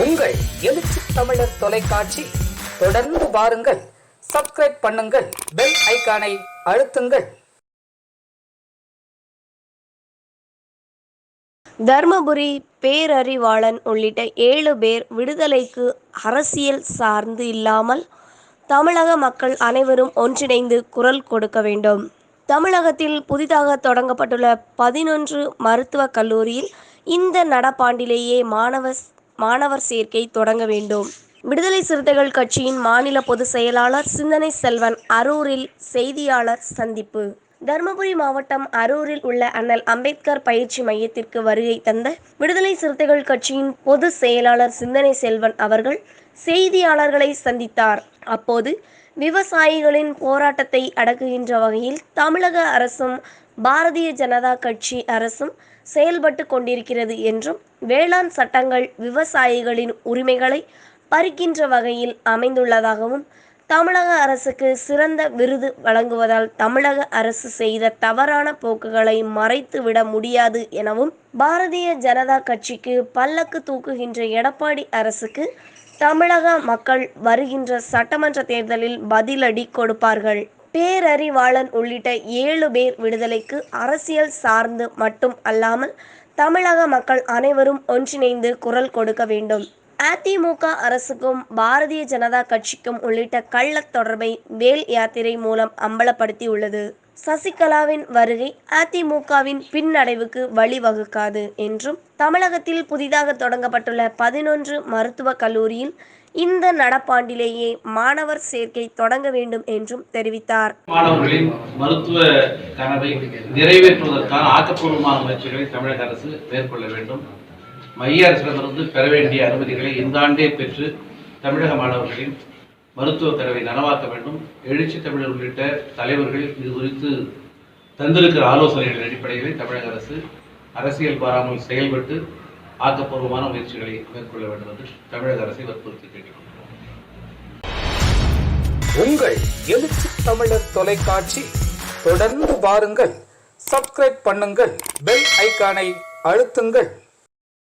உங்கள் எழுச்சி தமிழர் தொலைக்காட்சி தொடர்ந்து பாருங்கள் சப்ஸ்கிரைப் பண்ணுங்கள் பெல் ஐக்கானை அழுத்துங்கள். தர்மபுரி பேரறிவாளன் உள்ளிட்ட ஏழு பேர் விடுதலைக்கு அரசியல் சார்ந்து இல்லாமல் தமிழக மக்கள் அனைவரும் ஒன்றிணைந்து குரல் கொடுக்க வேண்டும். தமிழகத்தில் புதிதாக தொடங்கப்பட்டுள்ள பதினொன்று மருத்துவக் கல்லூரியில் இந்த நடப்பாண்டிலேயே மாணவர் மாணவர் சேர்க்கை தொடங்க வேண்டும். விடுதலை சிறுத்தைகள் கட்சியின் மாநில பொதுச் செயலாளர் சிந்தனை செல்வன் அரூரில் செய்தியாளர் சந்திப்பு. தருமபுரி மாவட்டம் அரூரில் உள்ள அண்ணல் அம்பேத்கர் பயிற்சி மையத்திற்கு வருகை தந்த விடுதலை சிறுத்தைகள் கட்சியின் பொதுச் செயலாளர் சிந்தனை செல்வன் அவர்கள் செய்தியாளர்களை சந்தித்தார். அப்போது விவசாயிகளின் போராட்டத்தை அடக்குகின்ற வகையில் தமிழக அரசும் பாரதிய ஜனதா கட்சி அரசும் செயல்பட்டு கொண்டிருக்கிறது என்றும் வேளாண் சட்டங்கள் விவசாயிகளின் உரிமைகளை பறிக்கின்ற வகையில் அமைந்துள்ளதாகவும் தமிழக அரசுக்கு சிறந்த விருது வழங்குவதால் தமிழக அரசு செய்த தவறான போக்குகளை மறைத்துவிட முடியாது எனவும் பாரதிய ஜனதா கட்சிக்கு பல்லக்கு தூக்குகின்ற எடப்பாடி அரசுக்கு தமிழக மக்கள் வருகின்ற சட்டமன்ற தேர்தலில் பதிலடி கொடுப்பார்கள். பேரறிவாளன் உள்ளிட்ட ஏழு பேர் விடுதலைக்கு அரசியல் சார்ந்து மட்டும் அல்லாமல் தமிழக மக்கள் அனைவரும் ஒன்றிணைந்து குரல் கொடுக்க வேண்டும். அதிமுக அரசுக்கும் பாரதிய ஜனதா கட்சிக்கும் உள்ளிட்ட கள்ளத் தொடர்பை வேல் யாத்திரை மூலம் அம்பலப்படுத்தி உள்ளது சசிகலாவின் வருகை அதிமுகவின் பின்னடைவுக்கு வழிவகுக்காது என்றும் தமிழகத்தில் புதிதாக தொடங்கப்பட்டுள்ள பதினொன்று மருத்துவக் கல்லூரியில் இந்த நடப்பாண்டிலேயே மாணவர் சேர்க்கை தொடங்க வேண்டும் என்றும் தெரிவித்தார். மாணவர்களின் மருத்துவ கனவை நிறைவேற்றுவதற்கான ஆக்கப்பூர்வமான முயற்சிகளை தமிழக அரசு மேற்கொள்ள வேண்டும். மைய அரசிடமிருந்து பெற வேண்டிய அனுமதிகளை இந்த ஆண்டே பெற்று தமிழக மாணவர்களின் மருத்துவ கனவை நனவாக்க வேண்டும். எழுச்சி தமிழர் உள்ளிட்ட தலைவர்கள் இது குறித்து தந்திருக்கிற ஆலோசனைகளின் அடிப்படையில் தமிழக அரசு அரசியல் பாராமல் செயல்பட்டு ஆக்கப்பூர்வமான முயற்சிகளை மேற்கொள்ள வேண்டும் என்று தமிழக அரசை வற்புறுத்தி கேட்டுக்கொள்கிறோம். உங்கள் எழுச்சி தமிழர் தொலைக்காட்சி தொடர்ந்து பாருங்கள் சப்ஸ்கிரைப் பண்ணுங்கள் பெல் ஐக்கானை அழுத்துங்கள்.